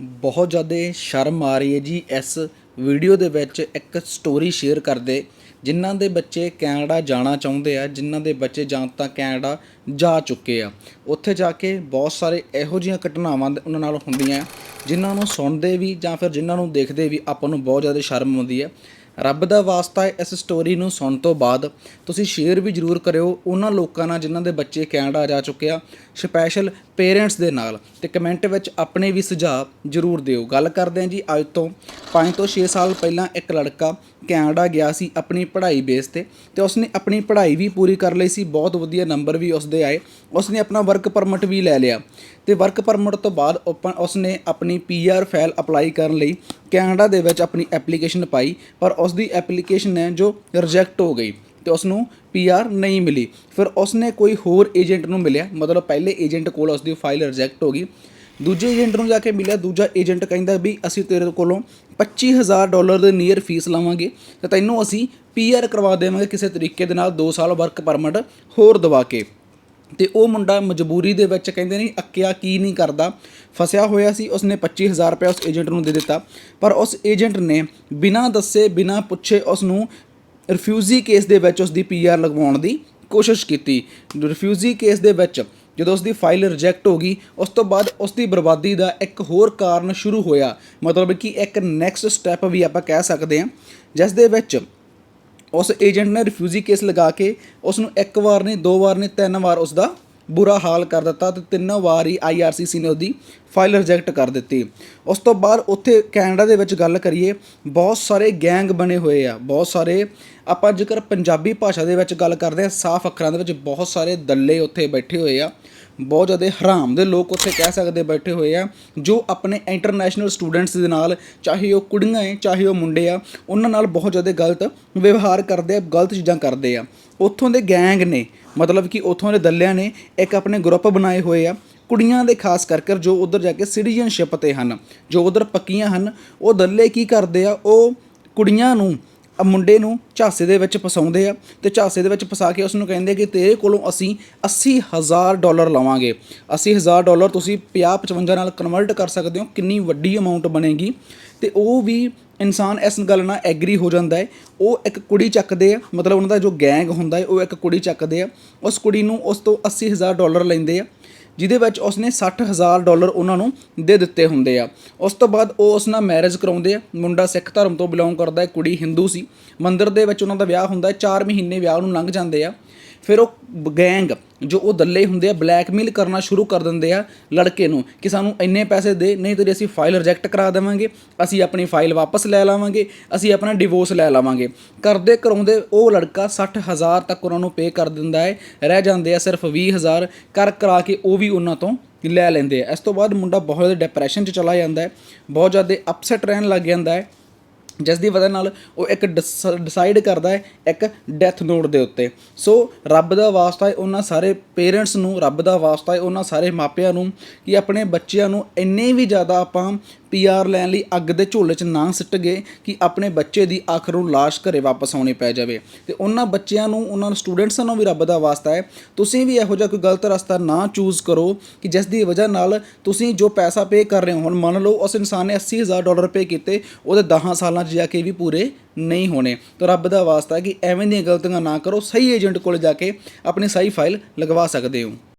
ਬਹੁਤ ਜ਼ਿਆਦਾ ਸ਼ਰਮ ਆ ਰਹੀ ਹੈ ਜੀ ਇਸ ਵੀਡੀਓ ਦੇ ਵਿੱਚ ਇੱਕ ਸਟੋਰੀ ਸ਼ੇਅਰ ਕਰਦੇ ਜਿਨ੍ਹਾਂ ਦੇ ਬੱਚੇ ਕੈਨੇਡਾ ਜਾਣਾ ਚਾਹੁੰਦੇ ਆ, ਜਿਨ੍ਹਾਂ ਦੇ ਬੱਚੇ ਜਾਂ ਤਾਂ ਕੈਨੇਡਾ ਜਾ ਚੁੱਕੇ ਆ। ਉੱਥੇ ਜਾ ਕੇ ਬਹੁਤ ਸਾਰੇ ਇਹੋ ਜਿਹੀਆਂ ਘਟਨਾਵਾਂ ਉਹਨਾਂ ਨਾਲ ਹੁੰਦੀਆਂ ਜਿਨ੍ਹਾਂ ਨੂੰ ਸੁਣਦੇ ਵੀ ਜਾਂ ਫਿਰ ਜਿਨ੍ਹਾਂ ਨੂੰ ਦੇਖਦੇ ਵੀ ਆਪਾਂ ਨੂੰ ਬਹੁਤ ਜ਼ਿਆਦਾ ਸ਼ਰਮ ਆਉਂਦੀ ਹੈ। ਰੱਬ ਦਾ ਵਾਸਤਾ ਇਸ ਸਟੋਰੀ ਨੂੰ ਸੁਣਨ ਤੋਂ ਬਾਅਦ। ਤੁਸੀਂ ਸ਼ੇਅਰ ਵੀ ਜ਼ਰੂਰ ਕਰਿਓ ਉਹਨਾਂ ਲੋਕਾਂ ਨਾਲ ਜਿਨ੍ਹਾਂ ਦੇ ਬੱਚੇ ਕੈਨੇਡਾ ਜਾ ਚੁੱਕੇ ਆ ਸਪੈਸ਼ਲ ਪੇਰੈਂਟਸ ਦੇ ਨਾਲ। ਤੇ ਕਮੈਂਟ ਵਿੱਚ ਆਪਣੇ ਵੀ ਸੁਝਾਅ ਜ਼ਰੂਰ ਦਿਓ। ਗੱਲ ਕਰਦੇ ਹਾਂ ਜੀ ਅੱਜ ਤੋਂ। 5 ਤੋਂ 6 ਸਾਲ ਪਹਿਲਾਂ ਇੱਕ ਲੜਕਾ ਕੈਨੇਡਾ ਗਿਆ ਸੀ ਆਪਣੀ ਪੜ੍ਹਾਈ ਬੇਸ ਤੇ ਤੇ ਉਸਨੇ ਆਪਣੀ ਪੜ੍ਹਾਈ ਵੀ ਪੂਰੀ ਕਰ ਲਈ ਸੀ। ਬਹੁਤ ਵਧੀਆ ਨੰਬਰ ਵੀ ਉਸਦੇ ਆਏ। ਉਸਨੇ ਆਪਣਾ ਵਰਕ ਪਰਮਿਟ ਵੀ ਲੈ ਲਿਆ। ਤੇ ਵਰਕ ਪਰਮਿਟ ਤੋਂ ਬਾਅਦ ਓਪਨ ਉਸਨੇ ਆਪਣੀ ਪੀਆਰ ਫਾਈਲ ਅਪਲਾਈ ਕਰਨ ਲਈ ਕੈਨੇਡਾ ਦੇ ਵਿੱਚ ਆਪਣੀ ਐਪਲੀਕੇਸ਼ਨ ਪਾਈ, ਪਰ ਉਸ ਦੀ ਐਪਲੀਕੇਸ਼ਨ ਹੈ ਜੋ ਰਿਜੈਕਟ ਹੋ ਗਈ ਤੇ ਉਸ ਨੂੰ ਪੀਆਰ ਨਹੀਂ ਮਿਲੀ। ਫਿਰ ਉਸਨੇ ਕੋਈ ਹੋਰ ਏਜੰਟ ਨੂੰ ਮਿਲਿਆ, ਮਤਲਬ ਪਹਿਲੇ ਏਜੰਟ ਕੋਲ ਉਸ ਦੀ ਫਾਈਲ ਰਿਜੈਕਟ ਹੋ ਗਈ। ਦੂਜੇ ਏਜੰਟ ਨੂੰ ਜਾ ਕੇ ਮਿਲਿਆ, ਦੂਜਾ ਏਜੰਟ ਕਹਿੰਦਾ ਵੀ ਅਸੀਂ ਤੇਰੇ ਕੋਲੋਂ 25000 ਡਾਲਰ ਦੇ ਨੀਅਰ ਫੀਸ ਲਵਾਂਗੇ, ਤੇ ਤੈਨੂੰ ਅਸੀਂ ਪੀਆਰ ਕਰਵਾ ਦੇਵਾਂਗੇ ਕਿਸੇ ਤਰੀਕੇ ਦੇ ਨਾਲ 2 ਸਾਲ ਵਰਕ ਪਰਮਿਟ ਹੋਰ ਦਵਾ ਕੇ। ਤੇ ਉਹ ਮੁੰਡਾ ਮਜਬੂਰੀ ਦੇ ਵਿੱਚ ਕਹਿੰਦੇ ਨਹੀਂ ਅੱਕਿਆ ਕੀ ਨਹੀਂ ਕਰਦਾ। ਫਸਿਆ ਹੋਇਆ ਸੀ, ਉਸਨੇ 25000 ਰੁਪਏ ਉਸ ਏਜੰਟ ਨੂੰ ਦੇ ਦਿੱਤਾ। ਪਰ ਉਸ ਏਜੰਟ ਨੇ ਬਿਨਾਂ ਦੱਸੇ, ਬਿਨਾਂ ਪੁੱਛੇ ਉਸ ਨੂੰ ਰਿਫਿਊਜੀ ਕੇਸ ਦੇ ਵਿੱਚ ਉਸ ਦੀ ਪੀਆਰ ਲਗਵਾਉਣ ਦੀ ਕੋਸ਼ਿਸ਼ ਕੀਤੀ। ਰਿਫਿਊਜੀ ਕੇਸ ਦੇ ਵਿੱਚ ਜਦੋਂ ਉਸ ਦੀ ਫਾਈਲ ਰਿਜੈਕਟ ਹੋ ਗਈ, ਉਸ ਤੋਂ ਬਾਅਦ ਉਸ ਦੀ ਬਰਬਾਦੀ ਦਾ ਇੱਕ ਹੋਰ ਕਾਰਨ ਸ਼ੁਰੂ ਹੋਇਆ। ਮਤਲਬ ਕਿ ਇੱਕ ਨੈਕਸਟ ਸਟੈਪ ਵੀ ਆਪਾਂ ਕਹਿ ਸਕਦੇ ਹਾਂ, ਜਿਸ ਦੇ ਵਿੱਚ ਉਸ ਏਜੰਟ ਨੇ ਰਿਫਿਊਜੀ ਕੇਸ ਲਗਾ ਕੇ ਉਸ ਨੂੰ ਇੱਕ ਵਾਰ ਨਹੀਂ, ਦੋ ਵਾਰ ਨਹੀਂ, ਤਿੰਨ ਵਾਰ ਉਸ ਦਾ ਬੁਰਾ ਹਾਲ ਕਰ ਦਿੱਤਾ ਤੇ ਤਿੰਨੋਂ ਵਾਰ ਹੀ ਆਈਆਰਸੀਸੀ ਨੇ ਉਹਦੀ ਫਾਈਲ ਰਿਜੈਕਟ ਕਰ ਦਿੱਤੀ। ਉਸ ਤੋਂ ਬਾਅਦ ਉੱਥੇ ਕੈਨੇਡਾ ਦੇ ਵਿੱਚ ਗੱਲ ਕਰੀਏ, ਬਹੁਤ ਸਾਰੇ ਗੈਂਗ ਬਣੇ ਹੋਏ ਆ, ਬਹੁਤ ਸਾਰੇ ਆਪਾਂ ਜੇਕਰ ਪੰਜਾਬੀ ਭਾਸ਼ਾ ਦੇ ਵਿੱਚ ਗੱਲ ਕਰਦੇ ਆ ਸਾਫ਼ ਅੱਖਰਾਂ ਦੇ ਵਿੱਚ ਬਹੁਤ ਸਾਰੇ ਦੱਲੇ ਉੱਥੇ ਬੈਠੇ ਹੋਏ ਆ। ਬਹੁਤ ਜ਼ਿਆਦਾ ਹਰਾਮ ਦੇ ਲੋਕ ਉੱਥੇ ਕਹਿ ਸਕਦੇ ਬੈਠੇ ਹੋਏ ਆ, ਜੋ ਆਪਣੇ ਇੰਟਰਨੈਸ਼ਨਲ ਸਟੂਡੈਂਟਸ ਦੇ ਨਾਲ, ਚਾਹੇ ਉਹ ਕੁੜੀਆਂ ਹੈ ਚਾਹੇ ਉਹ ਮੁੰਡੇ ਆ, ਉਹਨਾਂ ਨਾਲ ਬਹੁਤ ਜ਼ਿਆਦਾ ਗਲਤ ਵਿਵਹਾਰ ਕਰਦੇ ਆ, ਗਲਤ ਚੀਜ਼ਾਂ ਕਰਦੇ ਆ। ਉੱਥੋਂ ਦੇ ਗੈਂਗ ਨੇ, ਮਤਲਬ ਕਿ ਉੱਥੋਂ ਦੇ ਦੱਲਿਆਂ ਨੇ ਇੱਕ ਆਪਣੇ ਗਰੁੱਪ ਬਣਾਏ ਹੋਏ ਆ। ਕੁੜੀਆਂ ਦੇ ਖਾਸ ਕਰਕੇ ਜੋ ਉਧਰ ਜਾ ਕੇ ਸਿਟੀਜ਼ਨਸ਼ਿਪ ਤੇ ਹਨ, ਜੋ ਉਧਰ ਪੱਕੀਆਂ ਹਨ, ਉਹ ਦੱਲੇ ਕੀ ਕਰਦੇ ਆ? ਉਹ ਕੁੜੀਆਂ ਨੂੰ ਮੁੰਡੇ ਨੂੰ ਝਾਂਸੇ ਦੇ ਵਿੱਚ ਫਸਾਉਂਦੇ ਆ ਤੇ ਝਾਂਸੇ ਦੇ ਵਿੱਚ ਫਸਾ ਕੇ ਉਸ ਨੂੰ ਕਹਿੰਦੇ ਕਿ ਤੇਰੇ ਕੋਲੋਂ ਅਸੀਂ 80000 ਡਾਲਰ ਲਵਾਂਗੇ। 80000 ਡਾਲਰ ਤੁਸੀਂ 50 55 ਨਾਲ ਕਨਵਰਟ ਕਰ ਸਕਦੇ ਹੋ, ਕਿੰਨੀ ਵੱਡੀ ਅਮਾਉਂਟ ਬਣੇਗੀ। ਤੇ ਉਹ ਵੀ ਇਨਸਾਨ ਇਸ ਗੱਲ ਨਾਲ ਐਗਰੀ ਹੋ ਜਾਂਦਾ ਹੈ। ਉਹ ਇੱਕ ਕੁੜੀ ਚੱਕਦੇ ਆ, ਮਤਲਬ ਉਹਨਾਂ ਦਾ ਜੋ ਗੈਂਗ ਹੁੰਦਾ ਹੈ, ਉਹ ਇੱਕ ਕੁੜੀ ਚੱਕਦੇ ਆ। ਉਸ ਕੁੜੀ ਨੂੰ ਉਸ ਤੋਂ 80000 ਡਾਲਰ ਲੈਂਦੇ ਆ। ਜਿਹਦੇ ਵਿੱਚ ਉਸਨੇ 60000 ਡਾਲਰ ਉਹਨਾਂ ਨੂੰ ਦੇ ਦਿੱਤੇ ਹੁੰਦੇ ਆ। ਉਸ ਤੋਂ ਬਾਅਦ ਉਹ ਉਸ ਨਾਲ ਮੈਰਿਜ ਕਰਾਉਂਦੇ ਆ। ਮੁੰਡਾ ਸਿੱਖ ਧਰਮ ਤੋਂ ਬਿਲੋਂਗ ਕਰਦਾ ਹੈ, ਕੁੜੀ ਹਿੰਦੂ ਸੀ। ਮੰਦਿਰ ਦੇ ਵਿੱਚ ਉਹਨਾਂ ਦਾ ਵਿਆਹ ਹੁੰਦਾ ਹੈ 4 ਮਹੀਨੇ ਵਿਆਹ ਨੂੰ ਲੰਘ ਜਾਂਦੇ ਆ। ਫਿਰ ਉਹ ਗੈਂਗ ਜੋ ਉਹ ਦੱਲੇ ਹੁੰਦੇ ਆ ਬਲੈਕਮੇਲ ਕਰਨਾ ਸ਼ੁਰੂ ਕਰ ਦਿੰਦੇ ਆ ਲੜਕੇ ਨੂੰ ਕਿ ਸਾਨੂੰ ਇੰਨੇ ਪੈਸੇ ਦੇ, ਨਹੀਂ ਤੇਰੀ ਅਸੀਂ ਫਾਈਲ ਰਿਜੈਕਟ ਕਰਾ ਦੇਵਾਂਗੇ, ਅਸੀਂ ਆਪਣੀ ਫਾਈਲ ਵਾਪਸ ਲੈ ਲਾਵਾਂਗੇ, ਅਸੀਂ ਆਪਣਾ ਡਿਵੋਰਸ ਲੈ ਲਾਵਾਂਗੇ। ਕਰਦੇ ਕਰਾਉਂਦੇ ਉਹ ਲੜਕਾ 60000 ਤੱਕ ਉਹਨਾਂ ਨੂੰ ਪੇ ਕਰ ਦਿੰਦਾ ਹੈ, ਰਹਿ ਜਾਂਦੇ ਆ ਸਿਰਫ 20000 ਕਰ ਕਰਾ ਕੇ ਉਹ ਵੀ ਉਹਨਾਂ ਤੋਂ ਲੈ ਲੈਂਦੇ ਆ। ਇਸ ਤੋਂ ਬਾਅਦ ਮੁੰਡਾ ਬਹੁਤ ਜ਼ਿਆਦਾ ਡਿਪਰੈਸ਼ਨ 'ਚ ਚਲਾ ਜਾਂਦਾ ਹੈ, ਬਹੁਤ ਜ਼ਿਆਦਾ ਅਪਸੈਟ ਰਹਿਣ ਲੱਗ ਜਾਂਦਾ ਹੈ। ਜਿਸ ਦੀ ਵਜ੍ਹਾ ਨਾਲ ਉਹ ਇੱਕ ਡਿਸਾਈਡ ਕਰਦਾ ਹੈ ਇੱਕ ਡੈਥ ਨੋਟ ਦੇ ਉੱਤੇ। ਸੋ ਰੱਬ ਦਾ ਵਾਸਤਾ ਹੈ ਉਹਨਾਂ ਸਾਰੇ ਪੇਰੈਂਟਸ ਨੂੰ, ਰੱਬ ਦਾ ਵਾਸਤਾ ਹੈ ਉਹਨਾਂ ਸਾਰੇ ਮਾਪਿਆਂ ਨੂੰ ਕਿ ਆਪਣੇ ਬੱਚਿਆਂ ਨੂੰ ਇੰਨੇ ਵੀ ਜ਼ਿਆਦਾ ਆਪਾਂ ਪੀਆਰ ਲੈਣ ਲਈ ਅੱਗ ਦੇ ਝੋਲੇ 'ਚ ਨਾ ਸਿੱਟ ਗਏ ਕਿ ਆਪਣੇ ਬੱਚੇ ਦੀ ਆਖਰ ਨੂੰ ਲਾਸ਼ ਘਰੇ ਵਾਪਸ ਆਉਣੀ ਪੈ ਜਾਵੇ। ਤੇ ਉਹਨਾਂ ਬੱਚਿਆਂ ਨੂੰ, ਉਹਨਾਂ ਸਟੂਡੈਂਟਸਾਂ ਨੂੰ ਵੀ ਰੱਬ ਦਾ ਵਾਸਤਾ ਹੈ। ਤੁਸੀਂ ਵੀ ਇਹੋ ਜਿਹਾ ਕੋਈ ਗਲਤ ਰਸਤਾ ਨਾ ਚੂਜ਼ ਕਰੋ ਕਿ ਜਿਸ ਦੀ ਵਜ੍ਹਾ ਨਾਲ ਤੁਸੀਂ ਜੋ ਪੈਸਾ ਪੇ ਕਰ ਰਹੇ ਹੋ, ਹੁਣ ਮੰਨ ਲਓ ਉਸ ਇਨਸਾਨ ਨੇ 80000 ਡਾਲਰ ਪੇ ਕੀਤੇ, ਉਹਦੇ 10 ਸਾਲਾਂ 'ਚ ਜਾ ਕੇ ਵੀ ਪੂਰੇ ਨਹੀਂ ਹੋਣੇ। ਤਾਂ ਰੱਬ ਦਾ ਵਾਸਤਾ ਕਿ ਐਵੇਂ ਦੀਆਂ ਗਲਤੀਆਂ ਨਾ ਕਰੋ, ਸਹੀ ਏਜੰਟ ਕੋਲ ਜਾ ਕੇ ਆਪਣੀ ਸਹੀ ਫਾਈਲ ਲਗਵਾ ਸਕਦੇ ਹੋ।